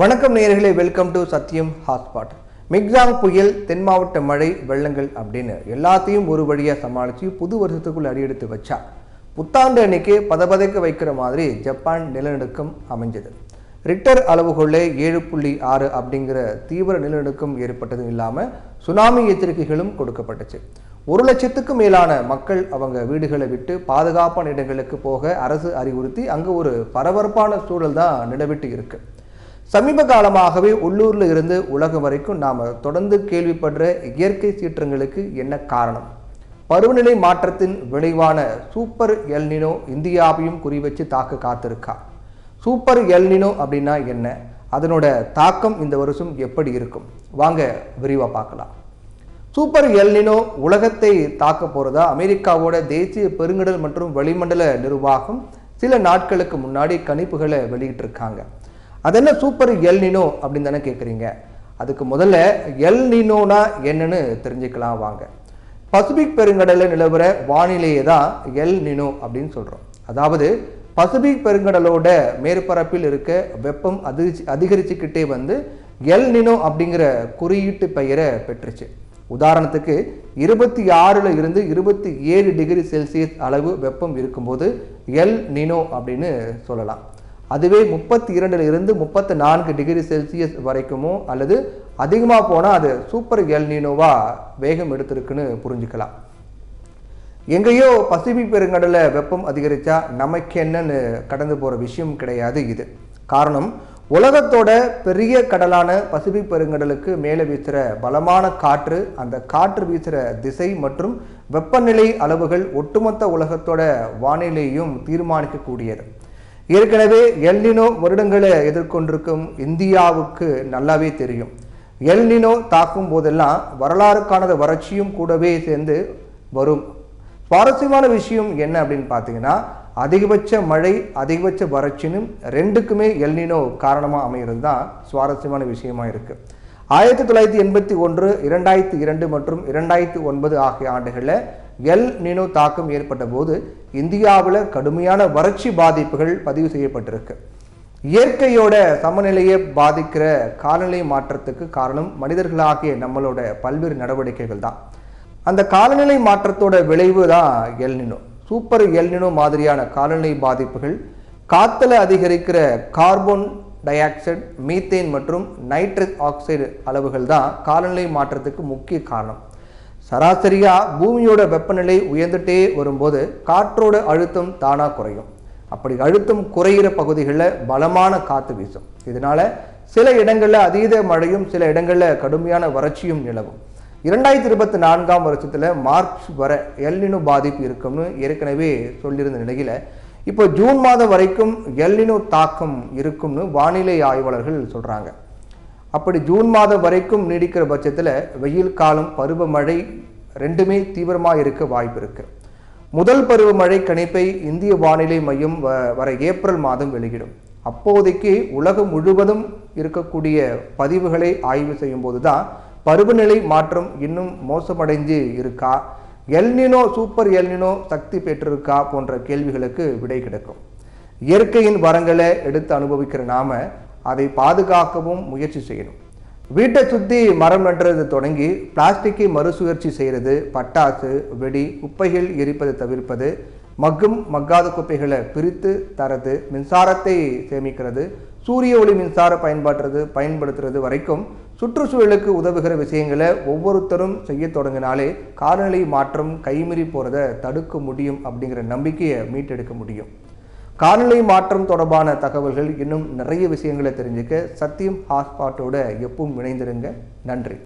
வணக்கம் நேயர்களே welcome to Sathyam hotspot Michaung புயல் தென் மாவட்ட மழை வெள்ளங்கள் அப்படின்னு எல்லாத்தையும் ஒரு வழியாக சமாளித்து புது வருஷத்துக்குள் அடியெடுத்து வச்சா. புத்தாண்டு அன்னைக்கு பதபதைக்க வைக்கிற மாதிரி ஜப்பான் நிலநடுக்கம் அமைஞ்சது. ரிக்டர் அளவுகொள்ளே ஏழு புள்ளி ஆறு அப்படிங்கிற தீவிர நிலநடுக்கம் ஏற்பட்டதும் இல்லாமல் சுனாமி எச்சரிக்கைகளும் கொடுக்கப்பட்டுச்சு. ஒரு லட்சத்துக்கும் மேலான மக்கள் அவங்க வீடுகளை விட்டு பாதுகாப்பான இடங்களுக்கு போக அரசு அறிவுறுத்தி அங்கே ஒரு பரபரப்பான சூழல் தான் நிலவிட்டு இருக்குது சமீப காலமாகவே உள்ளூரில் இருந்து உலகம் வரைக்கும் நாம் தொடர்ந்து கேள்விப்படுற இயற்கை சீற்றங்களுக்கு என்ன காரணம்? பருவநிலை மாற்றத்தின் விளைவான சூப்பர் எல்னினோ இந்தியாவையும் குறிவச்சு தாக்க காத்திருக்கா? சூப்பர் எல்னினோ அப்படின்னா என்ன? அதனோட தாக்கம் இந்த வருஷம் எப்படி இருக்கும்? வாங்க விரிவாக பார்க்கலாம். சூப்பர் எல்னினோ உலகத்தை தாக்க போகிறதா அமெரிக்காவோட தேசிய பெருங்கடல் மற்றும் வளிமண்டல நிர்வாகம் சில நாட்களுக்கு முன்னாடி கணிப்புகளை வெளியிட்டிருக்காங்க. அது என்ன சூப்பர் எல்னினோ அப்படின்னு தானே கேட்குறீங்க அதுக்கு முதல்ல எல்னினோனா என்னன்னு தெரிஞ்சுக்கலாம் வாங்க. பசிபிக் பெருங்கடலில் நிலவுற வானிலையை தான் எல் நினோ அப்படின்னு சொல்கிறோம் அதாவது பசிபிக் பெருங்கடலோட மேற்பரப்பில் இருக்க வெப்பம் அதிகரிச்சு அதிகரிச்சுக்கிட்டே வந்து எல் நினோ அப்படிங்கிற குறியீட்டு பெயரை பெற்றுச்சு. உதாரணத்துக்கு இருபத்தி ஆறில் இருந்து இருபத்தி ஏழு டிகிரி செல்சியஸ் அளவு வெப்பம் இருக்கும்போது எல் நினோ அப்படின்னு சொல்லலாம். அதுவே முப்பத்தி இரண்டில் இருந்து முப்பத்தி நான்கு டிகிரி செல்சியஸ் வரைக்குமோ அல்லது அதிகமாக போனால் அது சூப்பர் எல்னினோவாக வேகம் எடுத்திருக்குன்னு புரிஞ்சுக்கலாம். எங்கேயோ பசிபிக் பெருங்கடலில் வெப்பம் அதிகரித்தா நமக்கு என்னன்னு கடந்து போகிற விஷயம் கிடையாது இது. காரணம் உலகத்தோட பெரிய கடலான பசிபிக் பெருங்கடலுக்கு மேலே வீசுகிற பலமான காற்று அந்த காற்று வீசுகிற திசை மற்றும் வெப்பநிலை அளவுகள் ஒட்டுமொத்த உலகத்தோட வானிலையும் தீர்மானிக்கக்கூடியது. ஏற்கனவே எல்னினோ வருடங்களை எதிர்கொண்டிருக்கும் இந்தியாவுக்கு நல்லாவே தெரியும். எல்னினோ தாக்கும் போதெல்லாம் வரலாறுக்கானது வறட்சியும் கூடவே சேர்ந்து வரும். சுவாரஸ்யமான விஷயம் என்ன அப்படின்னு பார்த்தீங்கன்னா அதிகபட்ச மழை அதிகபட்ச வறட்சின்னு ரெண்டுக்குமே எல்னினோ காரணமாக அமைகிறது தான் சுவாரஸ்யமான விஷயமா இருக்குது ஆயிரத்தி தொள்ளாயிரத்தி எண்பத்தி ஒன்று இரண்டாயிரத்தி இரண்டு மற்றும் இரண்டாயிரத்தி ஒன்பது ஆகிய ஆண்டுகளில் எல் நினோ தாக்கம் ஏற்பட்ட போது இந்தியாவில் கடுமையான வறட்சி பாதிப்புகள் பதிவு செய்யப்பட்டிருக்கு. இயற்கையோட சமநிலையை பாதிக்கிற காலநிலை மாற்றத்துக்கு காரணம் மனிதர்களாகிய நம்மளோட பல்வேறு நடவடிக்கைகள் தான். அந்த காலநிலை மாற்றத்தோட விளைவு தான் எல்னினோ சூப்பர் எல்னினோ மாதிரியான காலநிலை பாதிப்புகள் காத்துல அதிகரிக்கிற கார்பன் டை ஆக்சைடு மீத்தேன் மற்றும் நைட்ரஸ் ஆக்சைடு அளவுகள் தான் காலநிலை மாற்றத்துக்கு முக்கிய காரணம். சராசரியாக பூமியோட வெப்பநிலை உயர்ந்துட்டே வரும்போது காற்றோட அழுத்தம் தானாக குறையும். அப்படி அழுத்தம் குறையிற பகுதிகளில் பலமான காற்று வீசும். இதனால சில இடங்களில் அதீத மழையும் சில இடங்களில் கடுமையான வறட்சியும் நிலவும். இரண்டாயிரத்தி இருபத்தி நான்காம் வருஷத்தில் மார்ச் வர எல்னினோ பாதிப்பு இருக்கும்னு ஏற்கனவே சொல்லியிருந்த நிலையில் இப்போ ஜூன் மாதம் வரைக்கும் எல்னினோ தாக்கம் இருக்கும்னு வானிலை ஆய்வாளர்கள் சொல்கிறாங்க அப்படி ஜூன் மாதம் வரைக்கும் நீடிக்கிற பட்சத்தில் வெயில் காலம் பருவமழை ரெண்டுமே தீவிரமாக இருக்க வாய்ப்பு இருக்கு. முதல் பருவமழை கணிப்பை இந்திய வானிலை மையம் வ- வர ஏப்ரல் மாதம் வெளியிடும். அப்போதைக்கு உலகம் முழுவதும் இருக்கக்கூடிய பதிவுகளை ஆய்வு செய்யும் போது தான் பருவநிலை மாற்றம் இன்னும் மோசமடைஞ்சு இருக்கா? El Nino super El Nino சக்தி பெற்றிருக்கா? போன்ற கேள்விகளுக்கு விடை கிடைக்கும். இயற்கையின் வரங்களை எடுத்து அனுபவிக்கிற நாம அதை பாதுகாக்கவும் முயற்சி செய்யணும். வீட்டை சுற்றி மரம் நடுறது தொடங்கி பிளாஸ்டிக்கை மறுசுழற்சி செய்கிறது பட்டாசு வெடி குப்பைகள் எரிப்பது தவிர்ப்பது மக்கும் மக்காத குப்பைகளை பிரித்து தரது மின்சாரத்தை சேமிக்கிறது சூரிய ஒளி மின்சார பயன்பாட்டுறது பயன்படுத்துறது வரைக்கும் சுற்றுச்சூழலுக்கு உதவுகிற விஷயங்களை ஒவ்வொருத்தரும் செய்ய தொடங்கினாலே காலநிலை மாற்றம் கைமீறி போகிறத தடுக்க முடியும் அப்படிங்கிற நம்பிக்கையை மீட்டெடுக்க முடியும். காலநிலை மாற்றம் தொடர்பான தகவல்கள் இன்னும் நிறைய விஷயங்களை தெரிஞ்சுக்க சத்தியம் ஹாட்ஸ்பாட்டோட எப்பவும் இணைந்திருங்க. நன்றி.